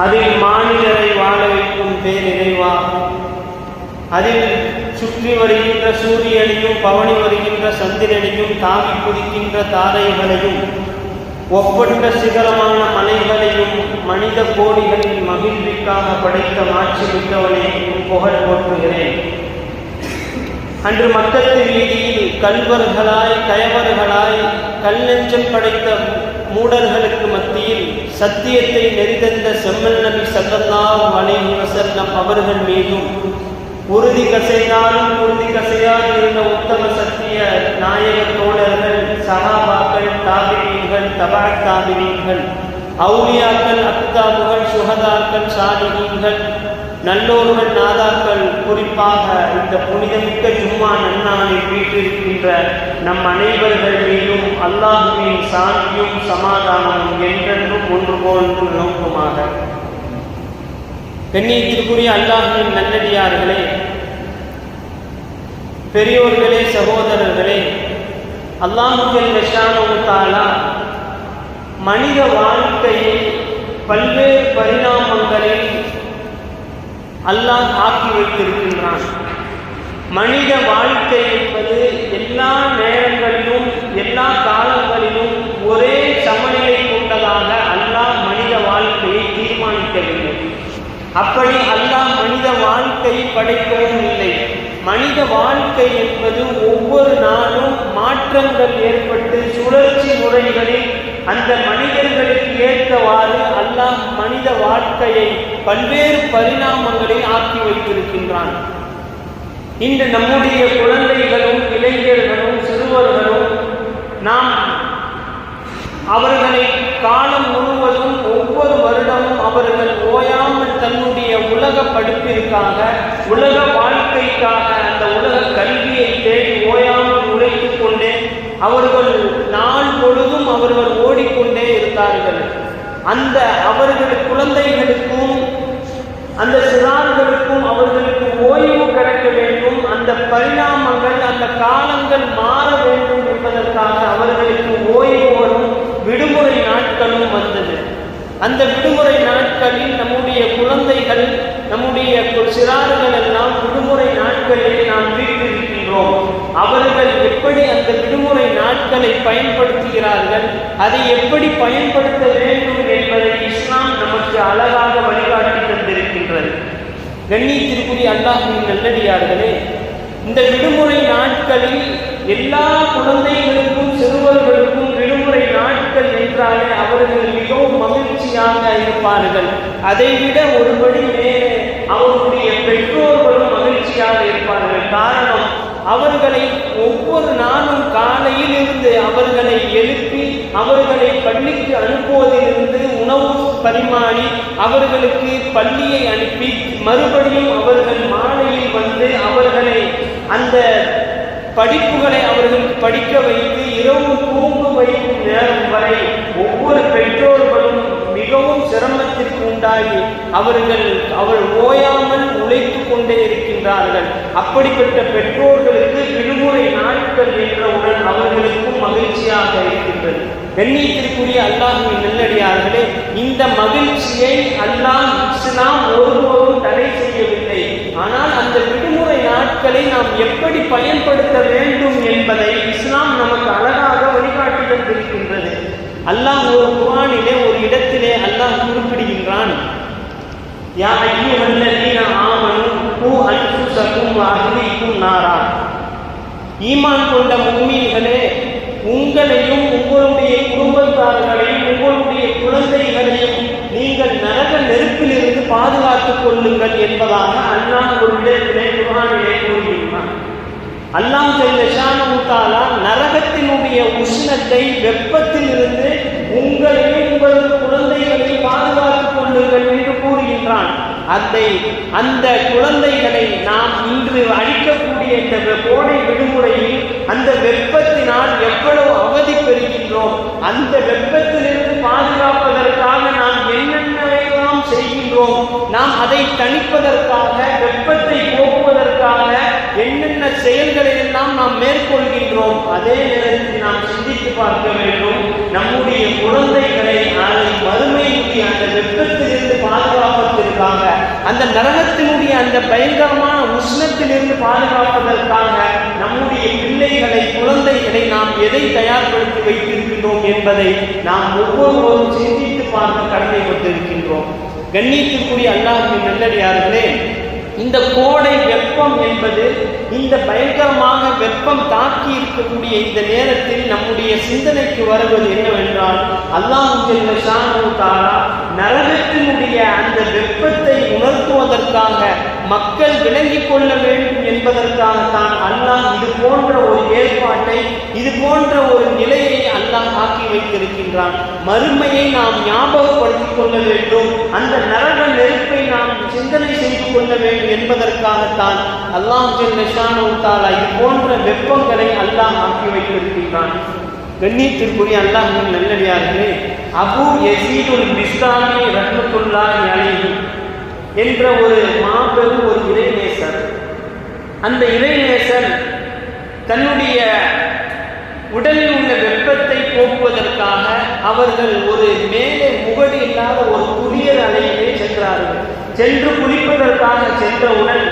அதில் மாநிலரை வாழ வைக்கும் பேரிறைவா அதில் சுற்றி வருகின்ற சூரியனையும் பவனி வருகின்ற சந்திரனையும் தாவி குதிக்கின்ற தாரைகளையும் ஒப்பற்ற சிகரமான மலைகளையும் மனித கோடிகளின் மகிழ்விக்காக படைத்த மாட்சி மிக்கவனே உன் புகழ் போற்றுகிறேன். அன்று மக்கத்து வீதியில் கல்வர்களாய் கயவர்களாய் கல்லெஞ்சம் படைத்த மூடர்களுக்கு மத்தியில் சத்தியத்தை நெறிதந்த செம்மல் நபி சல்லல்லாஹு அலைஹி வஸல்லம் அவர்கள் மீதும் உறுதி கசைந்தாலும் உறுதி கசையாக இருந்த உத்தம சத்திய நாயக தோழர்கள் சகாபாக்கள் தாபிரீன்கள் தபா தாபிரீன்கள் அவுளியாக்கள் அக்தாபுகள் சுகதாக்கள் சாதிகங்கள் நல்லோர்கள் நாதாக்கள் குறிப்பாக இந்த புனிதமிக்க ஜும்மா நன்னாளில் வீட்டிருக்கின்ற நம் அனைவர்கள் மீதும் அல்லாஹுவின் சாந்தியும் சமாதானமும் என்றென்றும் ஒன்று போன்று நோக்குமாக. கண்ணியத்திற்குரிய அல்லாஹுவின் நல்லடியார்களே பெரியோர்களே சகோதரர்களே அல்லாஹுக்கல் விஷானுத்தாலா மனித வாழ்க்கையை பல்வேறு பரிணாமங்களில் அல்லாஹ் ஆக்கி வைத்திருக்கின்றான். மனித வாழ்க்கை என்பது எல்லா நேரங்களிலும் எல்லா காலங்களிலும் ஒரே சமநிலை கொண்டதாக அல்லாஹ் மனித வாழ்க்கையை தீர்மானிக்கவில்லை. அப்படி அல்லாஹ் மனித வாழ்க்கையை படைக்கவும் இல்லை. மனித வாழ்க்கை என்பது ஒவ்வொரு நாளும் மாற்றங்கள் ஏற்பட்டு சுழற்சி முறைகளில் அந்த மனிதர்களுக்கு ஏற்றவாறு அல்லாஹ் மனித வாழ்க்கையை பல்வேறு பரிணாமங்களில் ஆக்கி வைத்திருக்கின்றான். இன்று நம்முடைய குழந்தைகளும் இளைஞர்களும் சிறுவர்களும் நாம் அவர்களை காலம் முழுவதும் ஒவ்வொரு வருடமும் அவர்கள் ஓயாமல் தன்னுடைய உலக படிப்பிற்காக உலக வாழ்க்கைக்காக அந்த உலக கல்வியை தேடி ஓயாமல் உழைத்துக் கொண்டே அவர்கள் நாள் பொழுதும் அவர்கள் ஓடிக்கொண்டே இருந்தார்கள். அந்த அவர்கள் குழந்தைகளுக்கும் அந்த சிறார்களுக்கும் அவர்களுக்கு ஓய்வு கிடைக்க வேண்டும் அந்த பரிணாமங்கள் அந்த காலங்கள் மாற வேண்டும் என்பதற்காக அவர்களுக்கு ஓய்வு வரும். விடுமுறை நாட்களும் வந்தது. அந்த விடுமுறை நாட்களில் நம்முடைய குழந்தைகள் நம்முடைய சிறார்கள் எல்லாம் விடுமுறை நாட்களில் நாம் வீட்டிருக்கின்றோம். அவர்கள் எப்படி அந்த விடுமுறை நாட்களை பயன்படுத்துகிறார்கள் அதை எப்படி பயன்படுத்த வேண்டும் என்பதை இஸ்லாம் நமக்கு அழகாக வழிகாட்டி தந்திருக்கின்றது. கண்ணியத்திற்குரிய அல்லாஹின் நல்லடியார்களே இந்த விடுமுறை நாட்களில் எல்லா குழந்தைகளுக்கும் சிறுவர்களுக்கும் விடுமுறை நாட்கள் என்றாலே அவர்கள் மிகவும் மகிழ்ச்சியாக இருப்பார்கள் அதைவிட ஒருபடி மேலே அவருடைய பெற்றோர்களும் மகிழ்ச்சியாக இருப்பார்கள். காரணம் அவர்களை ஒவ்வொரு நாளும் காலையில் இருந்து அவர்களை எழுப்பி அவர்களை பள்ளிக்கு அனுப்புவதிலிருந்து உணவு பரிமாறி அவர்களுக்கு பள்ளியை அனுப்பி மறுபடியும் அவர்கள் மாலையில் வந்து அவர்களை அந்த படிப்புகளை அவர்களுக்கு படிக்க வைத்து இரவு தூங்க வைக்கும் நேரம் வரை ஒவ்வொரு பெற்றோர்களும் மிகவும் சிரமத்திற்கு உண்டாகி அவர்கள் அவள் ஓயாமல் உழைத்து கொண்டே இருக்கின்றார்கள். அப்படிப்பட்ட பெற்றோர்களுக்கு விடுமுறை நாட்கள் என்றவுடன் அவர்களுக்கும் மகிழ்ச்சியாக இருக்கின்றது. கண்ணியத்திற்குரிய அல்லாஹின் நெல்லடியார்களே இந்த மகிழ்ச்சியை அல்லாஹ் இஸ்லாம் ஒருபோதும் தடை செய்யவில்லை. ஆனால் அந்த விடுமுறை நாட்களை நாம் எப்படி பயன்படுத்த வேண்டும் என்பதை இஸ்லாம் நமக்கு அழகாக வழிகாட்டி தந்திருக்கின்றது அல்லாஹ் ஒரு குரானிலே ஒரு இடத்திலே அல்லாஹ் குறிப்பிடுகின்றான். யா ஐயுஹல்லதீன ஆமனு பூ அன்ஃபுஸக்கும் வ நாரா. ஈமான் கொண்ட மும்மீன்களே உங்களையும் உங்களுடைய குடும்பத்தார்களையும் உங்களுடைய குழந்தைகளையும் நீங்கள் நரக நெருப்பிலிருந்து பாதுகாத்துக் கொள்ளுங்கள் என்பதாக அல்லாஹ் ஒரு இடத்திலே குரானிலே கூறுகின்றான். அல்லாம் செல்லஷானுத்தாலா நரகத்தினுடைய உஷ்ணத்தை வெப்பத்தில் இருந்து உங்களையும் உங்களது குழந்தைகளையும் பாதுகாத்துக் கொள்ளுங்கள் என்று கூறுகின்றான். அதை அந்த குழந்தைகளை நாம் இன்று அழிக்கக்கூடிய இந்த கோடை விடுமுறையில் அந்த வெப்பத்தினால் எவ்வளவு அவதி பெறுகின்றோம் அந்த வெப்பத்திலிருந்து பாதுகாப்பதற்காக நாம் என்னென்னவெல்லாம் செய்கின்றோம் நாம் அதை தணிப்பதற்காக வெப்பத்தை போக்குவதற்காக என்னென்ன செயல்களை எல்லாம் நாம் மேற்கொள்கின்றோம் அதே நேரத்தில் நாம் சிந்தித்து பார்க்க வேண்டும். நம்முடைய குழந்தைகளை அதை மறுமையினுடைய அந்த வெப்பத்திலிருந்து பாதுகாப்பதற்காக அந்த நரகத்தினுடைய அந்த பயங்கரமான உஷ்ணத்திலிருந்து பாதுகாப்பதற்காக நம்முடைய பிள்ளைகளை குழந்தைகளை நாம் எதை தயார்படுத்தி வைத்திருக்கின்றோம் என்பதை நாம் ஒவ்வொருவரும் சிந்தித்து பார்க்க கடமைப்பட்டிருக்கின்றோம். கண்ணியத்திற்குரிய அல்லாஹின் நல்லடியார்களே இந்த கோடை வெப்பம் என்பது இந்த பயங்கரமாக வெப்பம் தாக்கி இருக்கக்கூடிய இந்த நேரத்தில் நம்முடைய சிந்தனைக்கு வருவது என்னவென்றால் அல்லாஹு தாரா நரகத்தினுடைய அந்த வெப்பத்தை உணர்த்துவதற்காக மக்கள் விளங்கிக் கொள்ள வேண்டும் என்பதற்காகத்தான் அல்லாஹ் இது போன்ற ஒரு ஏற்பாட்டை இது போன்ற ஒரு நிலையை அல்லாஹ் ஆக்கி வைத்திருக்கின்றான். மறுமையை நாம் ஞாபகப்படுத்திக் கொள்ள வேண்டும். அந்த நரக நெருப்பை நாம் சிந்தனை செய்து கொள்ள வேண்டும் என்பதற்காகத்தான் அல்லாஹ் தாலா இது போன்ற வெப்பங்களை அல்லாஹ் ஆக்கி வைத்திருக்கின்றான். கண்ணியத்திற்குரிய அல்லாஹின் நல்லடியார்களே அபு யசீதுல் பிஸ்தாமி ரஹ்மத்துல்லாஹி அலைஹி. என்ற ஒரு மாபெரும் ஒரு இறைநேசர். அந்த இறைநேசர் தன்னுடைய உடலில் உள்ள வெப்பத்தை போக்குவதற்காக அவர்கள் ஒரு மேலே முகடு இல்லாத ஒரு குளியல் அலையிலே சென்றார்கள். சென்று குளிப்பதற்காக சென்றவுடன்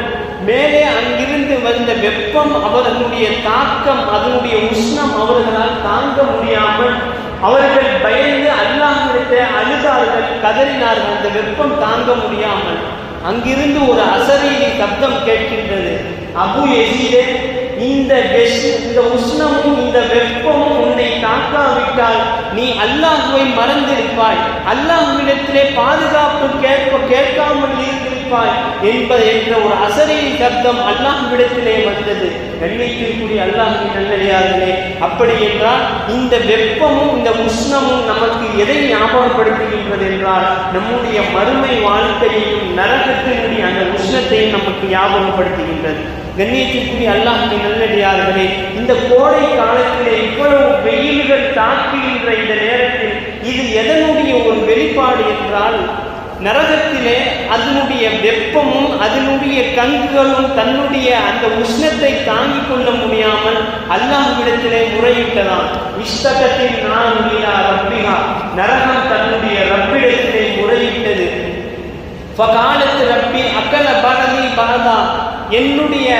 மேலே அங்கிருந்து வந்த வெப்பம் அவர்களுடைய தாக்கம் அதனுடைய உஷ்ணம் அவர்களால் தாங்க முடியாமல் அவர்கள் பயந்து அல்லாஹிடத்தை அழுதார்கள் கதறினார்கள் அந்த வெப்பம் தாங்க முடியாமல். அங்கிருந்து ஒரு அசரீரி சப்தம் கேட்கின்றது. அபு எசீதே இந்த இந்த உஷ்ணமும் இந்த வெப்பமும் உன்னை தாக்காவிட்டால் நீ அல்லாஹுவை மறந்திருப்பாய். அல்லாஹுவிடத்திலே பாதுகாப்பு கேட்க கேட்காமல் இருந்திருப்பாய் என்பது என்ற ஒரு அசரியின் சப்தம் அல்லாஹ்விடத்திலே வந்தது. கண்ணியத்திற்குரிய அல்லாஹின் நல்லடியார்களே அப்படி என்றால் இந்த வெப்பமும் இந்த உஷ்ணமும் நமக்கு எதை ஞாபகப்படுத்துகின்றது என்றால் நம்முடைய மறுமை வாழ்க்கையையும் நரகத்தினுடைய அந்த உஷ்ணத்தையும் நமக்கு ஞாபகப்படுத்துகின்றது. கண்ணியத்திற்குரிய அல்லாஹின் நல்லடியார்களே இந்த கோடை காலத்திலே இவ்வளவு வெயில்கள் தாக்குகின்ற இந்த நேரத்தில் இது எதனுடைய ஒரு வெளிப்பாடு என்றால் நரகத்திலே அதனுடைய வெப்பமும் அதனுடைய கங்குகளும் தன்னுடைய அந்த உஷ்ணத்தை தாங்கிக் கொள்ள முடியாமல் அல்லாஹ்விடத்திலே முறையிட்டதாம். இஷ்டகத்தில் நான் ரப்பிகா நரகம் தன்னுடைய ரப்பிடத்திலே முறையிட்டது. காலத்து ரப்பி அக்கல பரதி பரதா என்னுடைய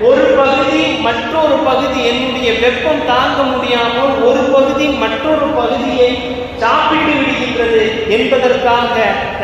ஒரு பகுதி மற்றொரு பகுதி என்னுடைய வெப்பம் தாங்க முடியாமல் ஒரு பகுதி மற்றொரு பகுதியை சாப்பிட்டு விடுகின்றது என்பதற்காக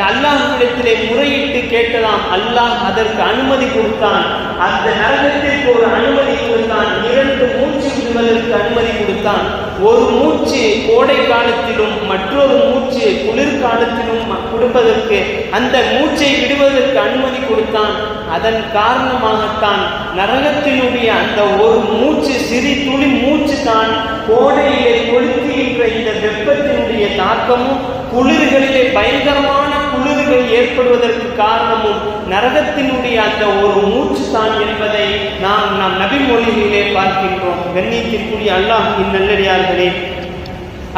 அல்லாஹ்விடத்திலே முறையிட்டு கேட்டதாம். அல்லாஹ் அதற்கு அனுமதி கொடுத்தான். அந்த நரகத்திற்கு ஒரு அனுமதி கொடுத்தான். இரண்டு மூச்சு விடுவதற்கு அனுமதி கொடுத்தான். ஒரு மூச்சு கோடை காலத்திலும் மற்றொரு மூச்சு குளிர்காலத்திலும் கொடுப்பதற்கு அந்த மூச்சை விடுவதற்கு அனுமதி கொடுத்தான். அதன் காரணமாகத்தான் நரகத்தினுடைய அந்த ஒரு மூச்சு சிறு துளி மூச்சு தான் கோடையிலே கொளுத்துகின்ற இந்த வெப்பத்தினுடைய தாக்கமும் குளிர்களிலே பயங்கரமான குளிர்கள் ஏற்படுவதற்கு காரணமும் நரகத்தினுடைய அந்த ஒரு மூச்சு தான் என்பதை நாம் நம் நபிமொழிகளிலே பார்க்கின்றோம். கண்ணியத்திற்குரிய அல்லாஹின் நல்லடியார்களே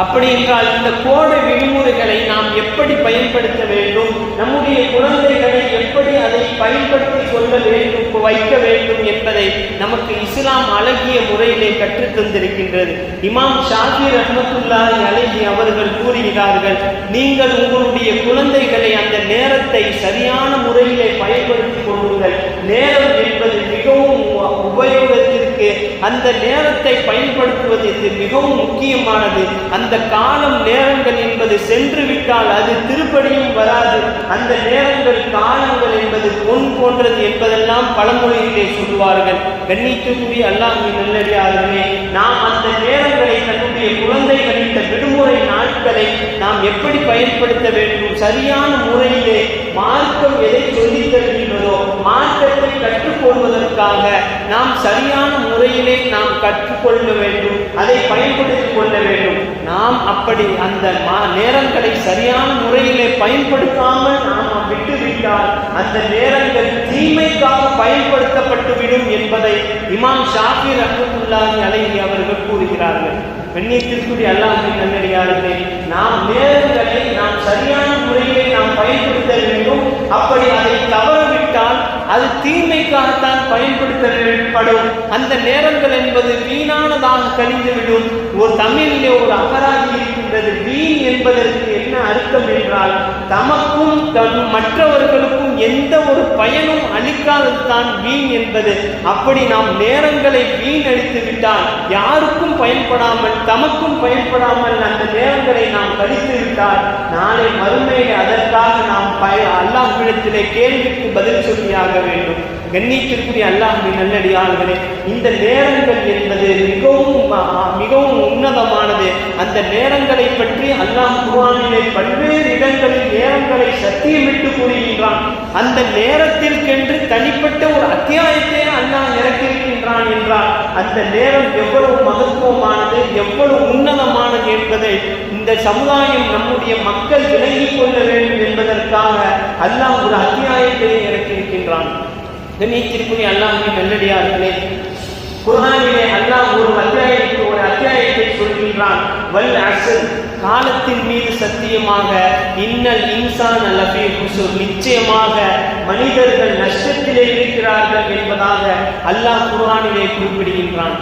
அப்படி என்றால் இந்த கோடை விடுமுறைகளை நாம் எப்படி பயன்படுத்த வேண்டும்? நம்முடைய குழந்தைகளை எப்படி அதை பயன்படுத்தி கொள்ள வேண்டும் வைக்க வேண்டும் என்பதை நமக்கு இஸ்லாம் அழகிய முறையிலே கற்றுத் தந்திருக்கின்றது. இமாம் ஷாஃபி ரஹமத்துல்லாஹி அழகி அவர்கள் கூறுகிறார்கள் நீங்கள் உங்களுடைய குழந்தைகளை அந்த நேரத்தை சரியான முறையிலே பயன்படுத்தி கொள்ளுங்கள். நேரம் என்பது மிகவும் உபயோகத்திற்கு அந்த நேரத்தை பயன்படுத்துவது மிகவும் முக்கியமானது. அந்த அந்த காலம் நேரங்கள் என்பது சென்று விட்டால் அது திருப்படியும் வராது. அந்த நேரங்கள் காலங்கள் என்பது பொன் போன்றது என்பதெல்லாம் பழமொழியிலே சொல்லுவார்கள். கண்ணியத்துக்குரிய அல்லாமி நல்லடியார்களே நாம் அந்த நேரங்களை தன்னுடைய குழந்தைகள் இந்த விடுமுறை நாட்களை நாம் எப்படி பயன்படுத்த வேண்டும்? சரியான முறையிலே மார்க்கம் எதை சொல்லித் தருகின்றதோ கற்றுக்கொள்வதற்காக நாம் சரியான முறையிலே நாம் கற்றுக்கொள்ள வேண்டும் அதை பயன்படுத்திக் கொள்ள வேண்டும். நாம் அப்படி அந்த மா- நேரங்களை சரியான முறையிலே பயன்படுத்தாமல் நாம் விட்டுவிட்டால் அந்த நேரங்கள் தீமைக்காக பயன்படுத்தப்பட்டுவிடும் என்பதை இமாம் ஷாஃபி ரஹமத்துல்லாஹி அலைஹி அவர்கள் கூறுகிறார்கள். பெண்ணியத்திற்குரிய அல்லாஹின் நல்லடியார்களே நாம் நேரங்களை நாம் சரியான முறையிலே நாம் பயன்படுத்த வேண்டும். அப்படி அதை தவறு அது தீமைக்காகத்தான் பயன்படுத்தப்படும். அந்த நேரங்கள் என்பது வீணானதாக கழிந்துவிடும். ஒரு தமிழிலே ஒரு அகராதி இருக்கின்றது. வீண் என்பதற்கு அர்த்தம் என்றால் தமக்கும் மற்றவர்களுக்கும் எந்த ஒரு பயனும் அளிக்காததுதான் வீண் என்பது. அப்படி நாம் நேரங்களை வீண் வீணடித்து விட்டால் யாருக்கும் பயன்படாமல் தமக்கும் பயன்படாமல் அந்த நேரங்களை நாம் கழித்து விட்டால் நாளை மறுமையை அதற்காக நாம் பய அல்லாஹ்விடத்திலே கேள்விக்கு பதில் சொல்லியாக வேண்டும். கண்ணியத்திற்குரிய அல்லாஹின் நல்லடியார்களே இந்த நேரங்கள் என்பது மிகவும் மிகவும் உன்னதமானது. அந்த நேரங்களை பற்றி அல்லாஹ் குர்ஆனிலே பல்வேறு இடங்களில் நேரங்களை சத்தியமிட்டு கூறுகின்றான். அந்த நேரத்திற்கென்று தனிப்பட்ட ஒரு அத்தியாயத்தை அல்லாஹ் இறக்கியிருக்கின்றான் என்றால் அந்த நேரம் எவ்வளவு மகத்துவமானது எவ்வளவு உன்னதமானது என்பதை இந்த சமுதாயம் நம்முடைய மக்கள் விளங்கிக் கொள்ள வேண்டும் என்பதற்காக அல்லாஹ் ஒரு அத்தியாயத்தை இறக்கியிருக்கின்றான். கண்ணியத்திற்குரிய அல்லாஹின் நல்லடியார்களே குரானிலே அல்லாஹ் ஒரு அத்தியாயத்துக்கு ஒரு அத்தியாயத்தை சொல்கின்றான். வல் அசல் காலத்தின் மீது சத்தியமாக இன்னல் இன்சான் அல்லபி குசூர் நிச்சயமாக மனிதர்கள் நஷ்டத்திலே இருக்கிறார்கள் என்பதாக அல்லாஹ் குர்ஆனிலே குறிப்பிடுகின்றான்.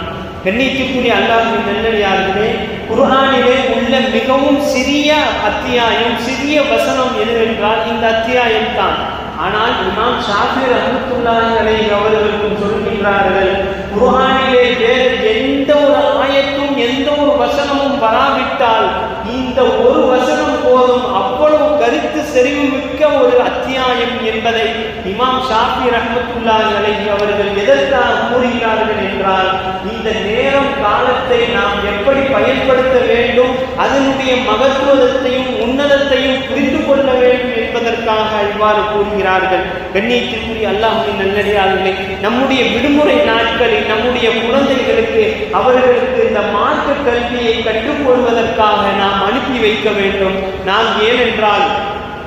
கண்ணியத்துக்குரிய அல்லாஹின் நல்லடியார்களே குர்ஹானிலே உள்ள மிகவும் சிறிய அத்தியாயம் சிறிய வசனம் எதுவென்றால் இந்த அத்தியாயம் தான் ஆனால் இமாம் ஷாஃபி ரஹ்மத்துல்லாஹி அவர்களுக்கும் சொல்கின்றார்கள் குர்ஆனிலே வேறு எந்த ஒரு ஆயத்தும் எந்த ஒரு வசனமும் வராவிட்டால் இந்த ஒரு வசனம் போதும் அவ்வளவு கருத்து செறிவு மிக்க ஒரு அத்தியாயம் என்பதை இமாம் ஷாஃபி ரஹ்மத்துல்லாஹி அவர்கள் எதற்காக கூறுகிறார்கள் என்றால் இந்த நேரம் காலத்தை நாம் எப்படி பயன்படுத்த வேண்டும் அதனுடைய மகத்துவத்தையும் உன்னதத்தையும் புரிந்து கொள்ள வேண்டும் என்பதற்காக இவ்வாறு கூறுகிறார்கள். கண்ணியத்திற்குரிய அல்லாஹின் நல்லடியார்களே நம்முடைய விடுமுறை நாட்களில் நம்முடைய குழந்தைகளுக்கு அவர்களுக்கு இந்த மாற்று கல்வியை கற்றுக்கொள்வதற்காக நாம் அனுப்பி வைக்க வேண்டும். நாம் ஏனென்றால்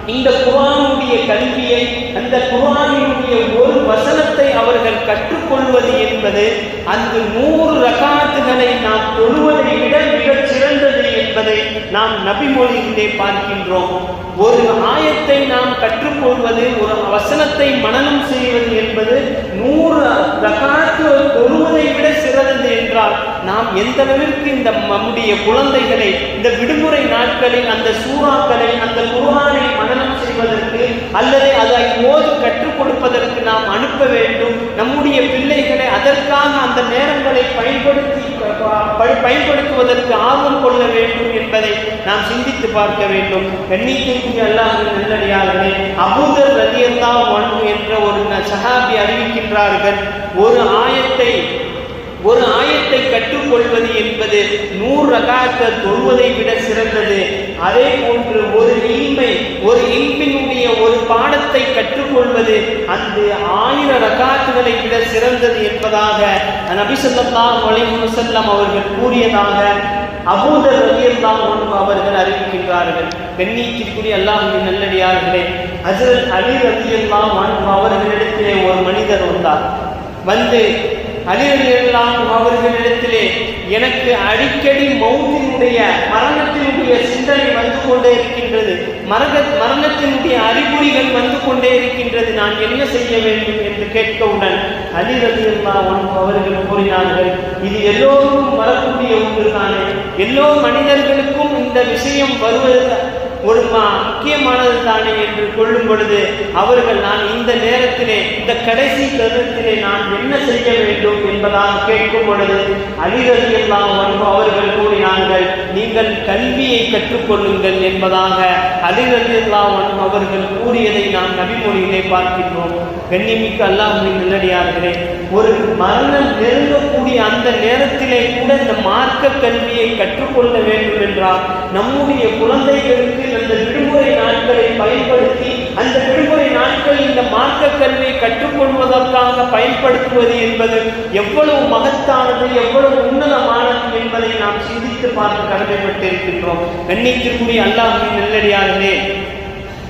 இந்த குரானுடைய கல்வியை அந்த குரானினுடைய ஒரு வசனத்தை அவர்கள் கற்றுக்கொள்வது என்பது அந்த நூறு ரகாத்துகளை நாம் தொழுவதை விட மிகச் சிறந்தது என்பதை நாம் நபிமொழியிலே பார்க்கின்றோம். ஒரு ஆயத்தை நாம் கற்றுக்கொள்வது ஒரு வசனத்தை மனநம் செய்வது என்பது நூறு ரகாத்து தொழுவதை விட சிறந்தது என்றால் நாம் எந்த அளவிற்கு இந்த நம்முடைய குழந்தைகளை இந்த விடுமுறை நாட்களில் அந்த சூறாக்களை அந்த குருவானை மனநம் செய்வதற்கு அல்லது அதை ஓதி கற்றுக் கொடுப்பதற்கு நாம் அனுப்ப வேண்டும். நம்முடைய பிள்ளைகளை அதற்காக அந்த நேரங்களை பயன்படுத்தி ப- பயன்படுத்துவதற்கு ஆர்வம் கொள்ள வேண்டும் என்பதை நாம் சிந்தித்து பார்க்க வேண்டும். கண்ணியத்திற்கு அல்லாஹ் நல்லடியார்களே. அபூதர் ரலியல்லாஹு என்ற ஒரு சகாபி சஹாபி அறிவிக்கின்றார்கள் ஒரு ஆயத்தை ஒரு ஆயத்தை கற்றுக்கொள்வது என்பது நூறு ரகாத்த தொழுவதை விட சிறந்தது. அதே போன்று ஒரு இன்மை ஒரு இன்பினுடைய ஒரு பாடத்தை கற்றுக்கொள்வது அந்த ஆயிர ரகாத்துகளை விட சிறந்தது என்பதாக நபிசல்லாம் ஸல்லல்லாஹு அவர்கள் கூறியதாக அபூதர் ரவியல்லாம் அவர்கள் அறிவிக்கின்றார்கள். கண்ணியத்திற்குரிய அல்லாஹின் நல்லடியார்களே அசரத் அலி ரவியல்லாம் அவர்களிடத்திலே ஒரு மனிதர் வந்தார். வந்து அலிரலியல்லாம் அவர்களிடத்திலே எனக்கு அடிக்கடி மௌத்தினுடைய மரணத்தினுடைய சிந்தனை வந்து கொண்டே இருக்கின்றது. மரக மரணத்தினுடைய அறிகுறிகள் வந்து கொண்டே இருக்கின்றது. நான் என்ன செய்ய வேண்டும் என்று கேட்கவுடன் அலிரலியல்லாம் அவர்கள் கூறினார்கள் இது எல்லோருக்கும் வரக்கூடிய ஒன்று தானே எல்லோ மனிதர்களுக்கும் இந்த விஷயம் வருவது ஒரு முக்கியமானது தானே என்று கொள்ளும் பொழுது அவர்கள் நான் இந்த நேரத்திலே இந்த கடைசி தருணத்திலே நான் என்ன செய்ய வேண்டும் என்பதாக கேட்கும் பொழுது அலிரதி எல்லாம் அவர்கள் கூறினார்கள் நீங்கள் கல்வியை கற்றுக்கொள்ளுங்கள் என்பதாக அலிரதி எல்லாம் அவர்கள் கூறியதை நாம் நபிமொழியிலே பார்க்கின்றோம். கண்ணிமிக்க அல்லாஹின் நல்லடியார்களே ஒரு மரணம் நெருங்கக்கூடிய அந்த நேரத்திலே கூட இந்த மார்க்க கல்வியை கற்றுக்கொள்ள வேண்டும் என்றால் நம்முடைய குழந்தைகளுக்கு அந்த விடுமுறை நாட்களை பயன்படுத்தி அந்த விடுமுறை நாட்கள் இந்த மார்க்க கல்வியை கற்றுக்கொள்வதற்காக பயன்படுத்துவது என்பது எவ்வளவு மகத்தானது எவ்வளவு உன்னதமானது என்பதை நாம் சிந்தித்து பார்க்க கடமைப்பட்டிருக்கின்றோம். கண்ணியத்திற்குரிய அல்லாஹின் நல்லடியார்களே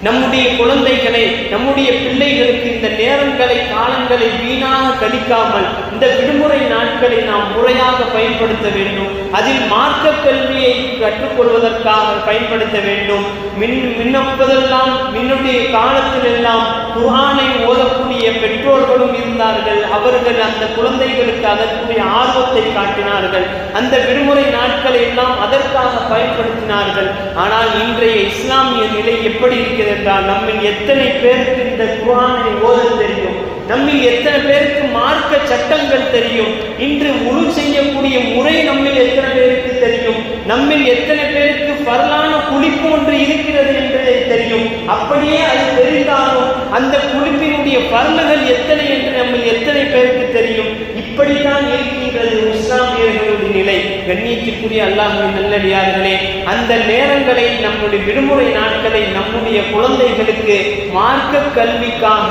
நம்முடைய குழந்தைகளை நம்முடைய பிள்ளைகளுக்கு இந்த நேரங்களை காலங்களை வீணாக கழிக்காமல் இந்த விடுமுறை நாட்களை நாம் முறையாக பயன்படுத்த வேண்டும். அதில் மார்க்க கல்வியை கற்றுக்கொள்வதற்காக பயன்படுத்த வேண்டும். மின் மின்னப்பதெல்லாம் மின்னுடைய காலத்திலெல்லாம் குரானை ஓதக்கூடிய பெற்றோர்களும் இருந்தார்கள். அவர்கள் அந்த குழந்தைகளுக்கு அதற்குரிய ஆர்வத்தை காட்டினார்கள். அந்த விடுமுறை நாட்களை எல்லாம் அதற்காக பயன்படுத்தினார்கள். ஆனால் இன்றைய இஸ்லாமிய நிலை எப்படி இருக்கிறது என்றால் நம்மில் எத்தனை பேருக்கு இந்த குரானை ஓத தெரியும்? நம்மில் எத்தனை பேருக்கு மார்க்க சட்டங்கள் தெரியும்? இன்று உரு செய்யக்கூடிய முறை நம்மில் எத்தனை பேருக்கு தெரியும்? நம்மில் எத்தனை பேருக்கு பரலான குளிப்பு ஒன்று இருக்கிறது என்று தெரியும். அப்படியே அது தெரிந்தாலும் அந்த குளிப்பினுடைய பரலுகள் எத்தனை என்று நம்ம எத்தனை பேருக்கு தெரியும்? இப்படித்தான் இருக்கின்றது இஸ்லாமியர்களுடைய நிலை. கண்ணியத்திற்குரிய அல்லாஹுடைய நல்லடியார்களே அந்த நேரங்களை நம்முடைய விடுமுறை நாட்களை நம்முடைய குழந்தைகளுக்கு மார்க்க கல்விக்காக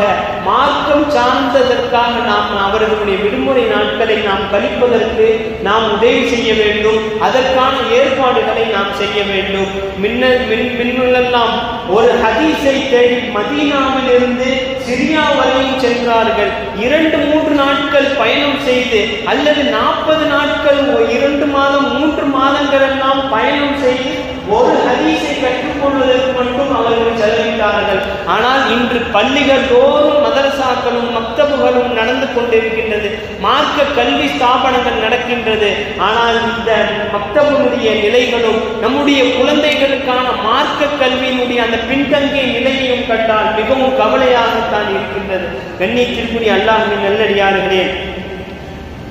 மார்க்கம் சார்ந்ததற்காக நாம் அவர்களுடைய விடுமுறை நாட்களை நாம் கழிப்பதற்கு நாம் உதவி செய்ய வேண்டும். அதற்கான ஏற்பாடுகளை நாம் செய்ய வேண்டும். மின்னல் மின் மின்னுள்ளெல்லாம் ஒரு ஹதீஸை தேடி மதீனாவில் இருந்து சிரியா வரையும் சென்றார்கள். இரண்டு மூன்று நாட்கள் பயணம் செய்து அல்லது நாற்பது நாட்கள் இரண்டு மாதம் மூன்று மாதங்கள் எல்லாம் பயணம் செய்து ஒரு ஹதீஸை கற்றுக்கொள்வதற்கு மட்டும் அவர்கள் செலவிட்டார்கள். ஆனால் இன்று பள்ளிகள் தோறும் மதரசாக்களும் மக்தபுகளும் நடந்து கொண்டிருக்கின்றது. மார்க்க கல்வி ஸ்தாபனங்கள் நடக்கின்றது. ஆனால் இந்த மக்தபுடைய நிலைகளும் நம்முடைய பெண்களுக்கான மார்க்க கல்வியினுடைய அந்த பின்தங்கிய நிலையையும் கண்டால் மிகவும் கவலையாகத்தான் இருக்கின்றது. கண்ணியத்திற்குரிய அல்லாஹின் நல்லடியார்களே.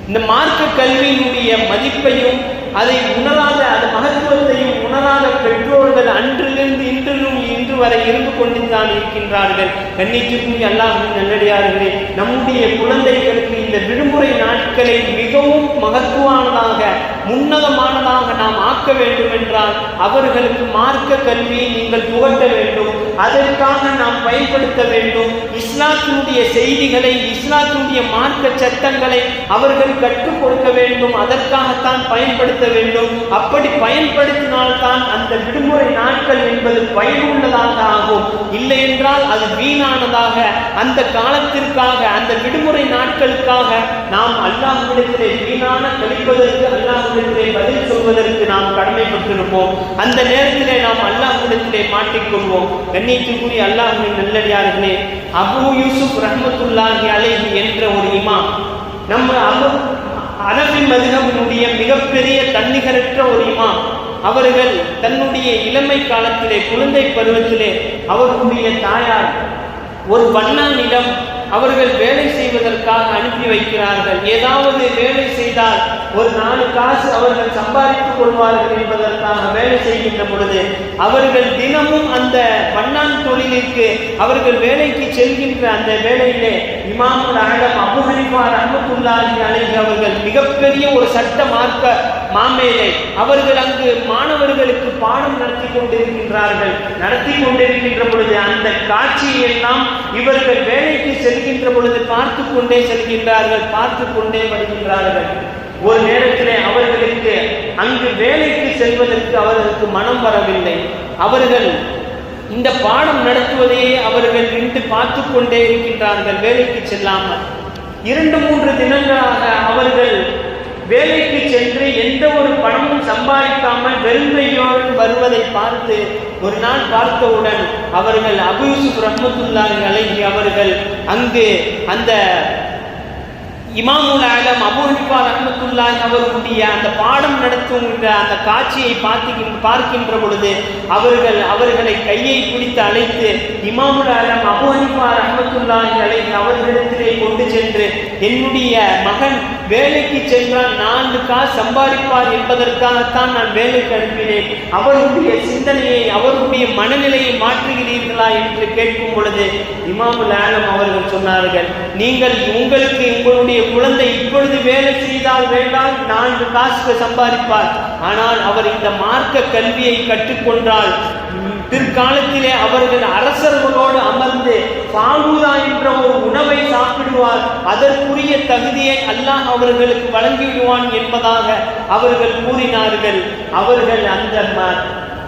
இந்த மார்க்க கல்வியினுடைய மதிப்பையும் அதை உணராத அது மகத்துவத்தையும் உணராத பெற்றோர்கள் அன்றிலிருந்து இன்றிலும் இன்று வரை இருந்து கொண்டுதான் இருக்கின்றார்கள். கண்ணியத்திற்குரிய அல்லாஹின் நல்லடியார்களே நம்முடைய குழந்தைகளுக்கு இந்த விடுமுறை நாட்களை மிகவும் மகத்துவானதாக முன்னதமானதாக நாம் ஆக்க வேண்டும் என்றால் அவர்களுக்கு மார்க்க கல்வியை நீங்கள் புகட்ட வேண்டும். அதற்காக நாம் பயன்படுத்த வேண்டும். இஸ்லாத்தினுடைய செய்திகளை இஸ்லாத்தினுடைய மார்க்க சட்டங்களை அவர்கள் கற்றுக் கொடுக்க வேண்டும். அதற்காகத்தான் பயன்படுத்த வேண்டும். அப்படி பயன்படுத்தினால்தான் அந்த விடுமுறை நாட்கள் என்பது பயனுள்ளதாக ஆகும். இல்லை என்றால் அது வீணானதாக அந்த காலத்திற்காக அந்த விடுமுறை நாட்களுக்காக நாம் அல்லாஹ்விடத்திலே வீணான கழிப்பதற்கு அல்லாஹ்விடத்திலே பதில் சொல்வதற்கு நாம் கடமைப்பட்டிருப்போம். அந்த நேரத்திலே நாம் அல்லாஹ்விடத்திலே மாட்டிக்கொள்வோம் கண்ணியத்துக்குரிய அல்லாஹ்வின் நல்லடியார்களே அபு யூசுப் ரஹமத்துல்லாஹி அலைஹி என்ற ஒரு இமாம் நம்ம அபு அனபி மதுகபினுடைய மிகப்பெரிய தன்னிகரற்ற ஒரு இமாம் அவர்கள் தன்னுடைய இளமை காலத்திலே குழந்தை பருவத்திலே அவர்களுடைய தாயார் ஒரு வண்ணானிடம் அவர்கள் வேலை செய்வதற்காக அனுப்பி வைக்கிறார்கள். ஏதாவது வேலை செய்தால் ஒரு நாலு காசு அவர்கள் சம்பாதித்துக் கொள்வார்கள் என்பதற்காக வேலை செய்கின்ற பொழுது அவர்கள் தினமும் அந்த வண்ணான் தொழிலிற்கு அவர்கள் வேலைக்கு செல்கின்ற அந்த வேலையிலே இமாமுல் அழகம் அபு ஹனிஃபா ரஹ்மத்துல்லாஹி அலைஹி அவர்கள் மிகப்பெரிய ஒரு சட்ட மார்க்க மாமேதை அவர்கள் அங்கு மாணவர்களுக்கு பாடம் நடத்தி கொண்டிருக்கின்றார்கள். நடத்தி கொண்டிருக்கின்ற பொழுது அந்த காட்சியை எல்லாம் இவர்கள் வேலைக்கு செல்கின்ற பொழுது பார்த்து கொண்டே செல்கின்றார்கள் பார்த்து கொண்டே வருகின்றார்கள். ஒரு நேரத்திலே அவர்களுக்கு அங்கு வேலைக்கு செல்வதற்கு அவர்களுக்கு மனம் வரவில்லை. அவர்கள் இந்த பாடம் நடத்துவதையே அவர்கள் நின்று பார்த்து கொண்டே இருக்கின்றார்கள் வேலைக்கு செல்லாமல். இரண்டு மூன்று தினங்களாக அவர்கள் வேலைக்கு சென்று எந்த ஒரு பணமும் சம்பாதிக்காமல் வெறுமையோடு வருவதை பார்த்து ஒரு நாள் பார்த்தவுடன் அவர்கள் அபூசுப் ரஹ்மத்துல்லாஹி அழகி அவர்கள் அங்கு அந்த இமாமுல் ஆலம் அபு ஹனிஃபா அவருடைய அவர்களுடைய அந்த பாடம் நடத்துகின்ற அந்த காட்சியை பார்த்து பார்க்கின்ற பொழுது அவர்கள் அவர்களை கையை பிடித்து அழைத்து இமாமுல் ஆலம் அபு ஹனிஃபா அழைத்து அவர்களிடத்திலே கொண்டு சென்று என்னுடைய மகன் வேலைக்கு சென்றால் நான்கு காசு சம்பாதிப்பார் என்பதற்காகத்தான் நான் வேலைக்கு அனுப்பினேன். அவருடைய சிந்தனையை அவருடைய மனநிலையை மாற்றுகிறீர்களா என்று கேட்கும் பொழுது இமாமுல் ஆலம் அவர்கள் சொன்னார்கள் நீங்கள் உங்களுக்கு உங்களுடைய குழந்தை இப்பொழுது வேலை செய்தால் வேண்டாம் நான்கு காசுக்கு சம்பாதிப்பார். ஆனால் அவர் இந்த மார்க்க கல்வியை கற்றுக்கொண்டால் பிற்காலத்திலே அவர்கள் அரசர்களோடு அமர்ந்து பாலூதா என்ற ஒரு உணவை சாப்பிடுவார். அதற்குரிய தகுதியை அல்லாஹ் அவர்களுக்கு வழங்கிவிடுவான் என்பதாக அவர்கள் கூறினார்கள். அவர்கள் அந்த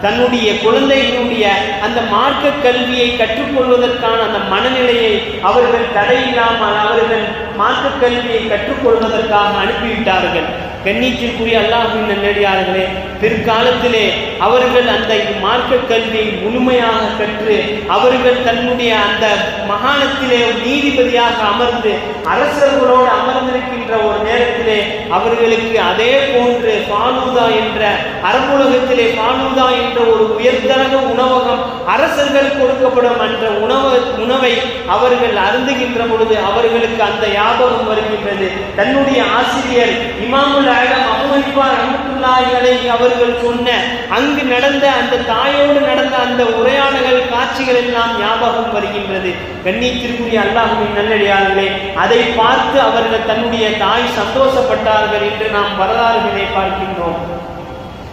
தன்னுடைய குழந்தைகளுடைய அந்த மார்க்க கல்வியை கற்றுக்கொள்வதற்கான அந்த மனநிலையை அவர்கள் தடையில்லாமல் அவர்கள் மார்க்க கல்வியை கற்றுக்கொள்வதற்காக அனுப்பிவிட்டார்கள். கண்ணியத்திற்குரிய அல்லாஹின் நன்னடியார்களே பிற்காலத்திலே அவர்கள் அந்த மார்க்க கல்வியை முழுமையாக கற்று அவர்கள் தன்னுடைய அந்த மகாணத்திலே நீதிபதியாக அமர்ந்து அரசர்களோடு அமர்ந்திருக்க அமர்ந்திருக்கின்ற ஒரு நேரத்திலே அவர்களுக்கு அதே போன்று பானூதா என்ற அரபுலகத்திலே பானூதா என்ற ஒரு உயர்தரக உணவகம் அரசர்கள் கொடுக்கப்படும் என்ற உணவு உணவை அவர்கள் அருந்துகின்ற பொழுது அவர்களுக்கு அந்த ஞாபகம் வருகின்றது. தன்னுடைய ஆசிரியர் இமாமுல் ஆலம் அபுஹனிஃபா அவர்கள் சொன்ன அங்கு நடந்த அந்த தாயோடு நடந்த அந்த உரையாடல்கள் காட்சிகள் எல்லாம் ஞாபகம் வருகின்றது. கண்ணியத்திற்குரிய அல்லாஹுவின் நல்லடியார்களே அதை பார்த்து அவர்கள் தன்னுடைய தாய் சந்தோஷப்பட்டார்கள் என்று நாம் வரலாறுகளை பார்க்கின்றோம்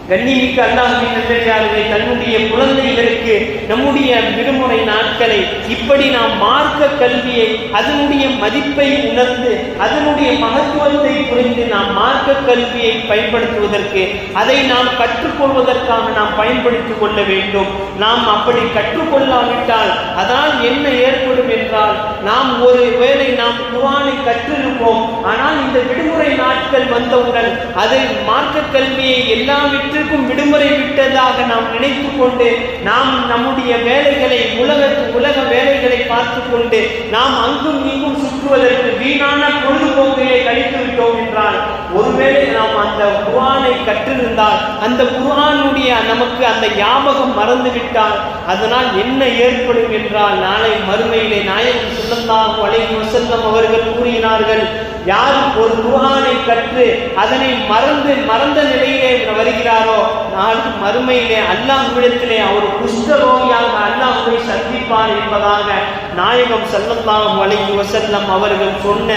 கண்ணிமிக்க அல்லாஹின் நல்லடியார்களை தன்னுடைய குழந்தைகளுக்கு நம்முடைய விடுமுறை நாட்களை இப்படி நாம் மார்க்க கல்வியை அதனுடைய மதிப்பை உணர்ந்து அதனுடைய மகத்துவத்தை புரிந்து நாம் மார்க்க கல்வியை பயன்படுத்துவதற்கு அதை நாம் கற்றுக்கொள்வதற்காக நாம் பயன்படுத்திக் கொள்ள வேண்டும். நாம் அப்படி கற்றுக்கொள்ளாவிட்டால் அதனால் என்ன ஏற்படும் என்றால் நாம் ஒரு வேளை நாம் குர்ஆனை கற்றிருப்போம் ஆனால் இந்த விடுமுறை நாட்கள் வந்தவுடன் அது மார்க்க கல்வியை எல்லாவற்றையும் அனைத்திற்கும் விடுமுறை விட்டதாக நாம் நினைத்து கொண்டு நாம் நம்முடைய வேலைகளை உலக உலக வேலைகளை பார்த்து கொண்டு நாம் அங்கும் இங்கும் சுற்றுவதற்கு வீணான பொழுதுபோக்கிலே கழித்து விட்டோம் என்றால் ஒருவேளை நாம் அந்த குரானை கற்றிருந்தால் அந்த குரானுடைய நமக்கு அந்த ஞாபகம் மறந்து விட்டால் அதனால் என்ன ஏற்படும் என்றால் நாளை மறுமையிலே நாயகம் ஸல்லல்லாஹு அலைஹி வஸல்லம் அவர்கள் கூறினார்கள் யார் ஒரு குர்ஆனை கற்று அதனை மறந்து மறந்த நிலையிலே வருகிறாரோ நான் மறுமையிலே அல்லாஹ்விடத்திலே அவர் குஷ்டரோகியாக அல்லாஹ்வை சந்திப்பார் என்பதாக நாயகம் ஸல்லல்லாஹு வழங்கி வசல்லம் அவர்கள் சொன்ன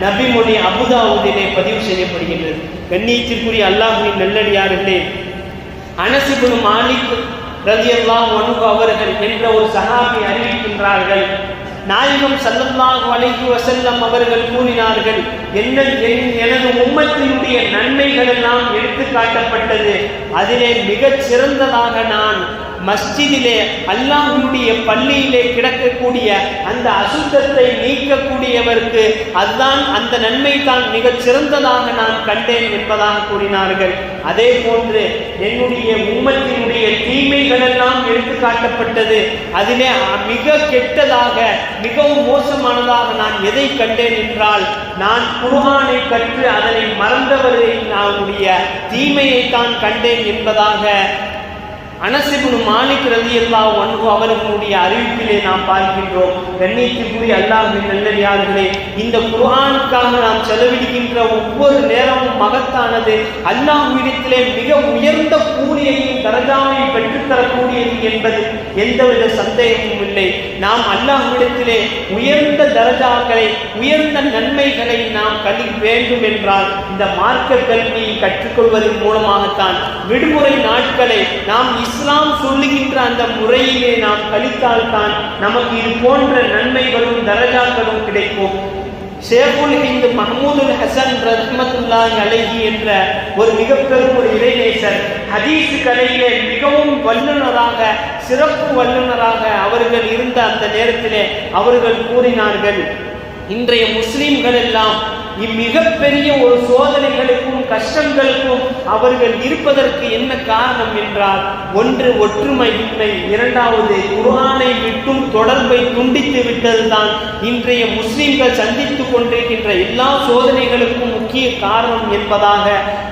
நபிமொழி அபுதாவுதிலே பதிவு செய்யப்படுகின்றது. கண்ணியத்திற்குரிய அல்லாஹுவின் நல்லடியார்களே அனசிபுன் மாலிக் ரதியல்லாம் ஒன்று அவர்கள் என்ற ஒரு சகாபி அறிவிக்கின்றார்கள் நாயகம் ஸல்லல்லாஹு அலைஹி வசல்லம் அவர்கள் கூறினார்கள் என்ன என்- எனது உம்மத்தினுடைய நன்மைகள் எல்லாம் எடுத்து காட்டப்பட்டது. அதிலே மிகச் சிறந்ததாக நான் மஸ்ஜிதிலே அல்லாஹுடைய பள்ளியிலே கிடக்கக்கூடிய அந்த அசுத்தத்தை நீக்கக்கூடியவருக்கு அதுதான் அந்த நன்மை தான் மிகச் சிறந்ததாக நான் கண்டேன் என்பதாக கூறினார்கள். அதே போன்று என்னுடைய உம்மத்தினுடைய தீமைகள் எல்லாம் எடுத்து காட்டப்பட்டது அதிலே மிக கெட்டதாக மிகவும் மோசமானதாக நான் எதை கண்டேன் என்றால் நான் குர்ஆனை கற்று அதனை மறந்தவரை நான் தீமையை தான் கண்டேன் என்பதாக அனசிபுன் மாலிக் ரலியல்லாஹு ஒன்று அவர்களுடைய அறிவிப்பிலே நாம் பார்க்கின்றோம். கண்ணியத்திற்குரிய அல்லாஹின் நல்லடியார்களே இந்த குர்ஆனுக்காக நாம் செலவிடுகின்ற ஒவ்வொரு நேரமும் மகத்தானது. அல்லாஹ்விடத்திலே மிக உயர்ந்த கூலியையும் தரஜாவையும் பெற்றுத்தரக்கூடியது என்பது எந்தவித சந்தேகமும் இல்லை. நாம் அல்லாஹ்விடத்திலே உயர்ந்த தரஜாக்களை உயர்ந்த நன்மைகளை நாம் கணி வேண்டும் என்றால் இந்த மார்க்க கல்வியை கற்றுக்கொள்வதன் மூலமாகத்தான். விடுமுறை நாட்களை நாம் இஸ்லாம் சொல்லுகின்ற அந்த முறையிலே நாம் கழித்தால்தான் நமக்கு இது போன்ற நன்மைகளும் தரஜாக்களும் கிடைக்கும். ஷேகுல் ஹிந்து மஹமூதுல் ஹசன் ரஹ்மத்துல்லாஹி அழகி என்ற ஒரு மிக பெரும் ஒரு இளைநேசர் ஹதீஸ் கலையிலே மிகவும் வல்லுனராக சிறப்பு வல்லுனராக அவர்கள் இருந்த அந்த நேரத்திலே அவர்கள் கூறினார்கள் இன்றைய முஸ்லிம்கள் எல்லாம் இம்மிகப்பெரிய ஒரு சோதனைகளுக்கும் கஷ்டங்களுக்கும் அவர்கள் இருப்பதற்கு என்ன காரணம் என்றால் ஒன்று ஒற்றுமையின்மை இரண்டாவது குர்ஆனை விட்டும் தொடர்பை துண்டித்து விட்டதுதான். இன்றைய முஸ்லிம்கள் சந்தித்துக் கொண்டிருக்கின்ற எல்லா சோதனைகளுக்கும் முக்கிய காரணம் என்பதாக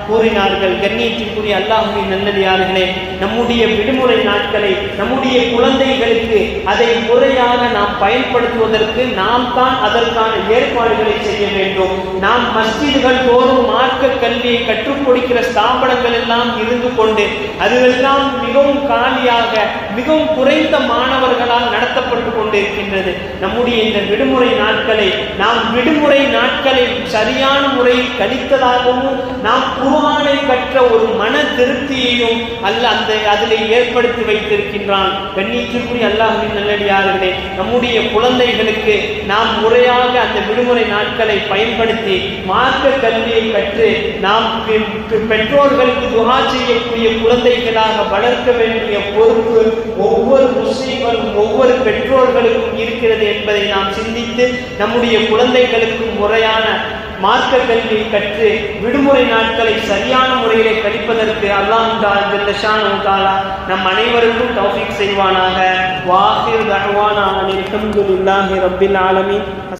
கூறினார்கள். கண்ணியத்திற்குரிய அல்லாஹுவின் நல்லடியார்களே நம்முடைய விடுமுறை நாட்களை நம்முடைய குழந்தைகளுக்கு அதை முறையாக நாம் பயன்படுத்துவதற்கு நாம் தான் அதற்கான ஏற்பாடுகளை செய்ய வேண்டும். நாம் மஸ்ஜிதுகள் தோறும் மார்க்க கல்வியை கற்றுக் கொடுக்கிற ஸ்தாபனங்கள் எல்லாம் இருந்து கொண்டு அதுவெல்லாம் மிகவும் காலியாக மிகவும் குறைந்த மாணவர்களால் நடத்தப்பட்டு கொண்டிருக்கின்றது. நம்முடைய இந்த விடுமுறை நாட்களை நாம் விடுமுறை நாட்களை சரியான முறையில் கழித்ததாகவும் நாம் குருவானை கற்ற ஒரு மன திருப்தியையும் அல்ல அந்த அதில் ஏற்படுத்தி வைத்திருக்கின்றான். கண்ணியத்திற்குரிய அல்லாஹின் நல்லடியார்களே நம்முடைய குழந்தைகளுக்கு நாம் முறையாக அந்த விடுமுறை நாட்களை பயன்படுத்தி பயன்படுத்தி மார்க்க கல்வியை கற்று நாம் பெற்றோர்களுக்கு துகா செய்யக்கூடிய குழந்தைகளாக வளர்க்க வேண்டிய பொறுப்பு ஒவ்வொரு முஸ்லீம்களும் ஒவ்வொரு பெற்றோர்களுக்கும் இருக்கிறது என்பதை நாம் சிந்தித்து நம்முடைய குழந்தைகளுக்கும் முறையான மார்க்க கல்வியை கற்று விடுமுறை நாட்களை சரியான முறையிலே கழிப்பதற்கு அல்லாஹ் தாலா நம் அனைவருக்கும் தௌஃபீக் செய்வானாக. வாஹிர் தஹ்வானா அனில் ஹம்துலில்லாஹி ரப்பில் ஆலமீன்.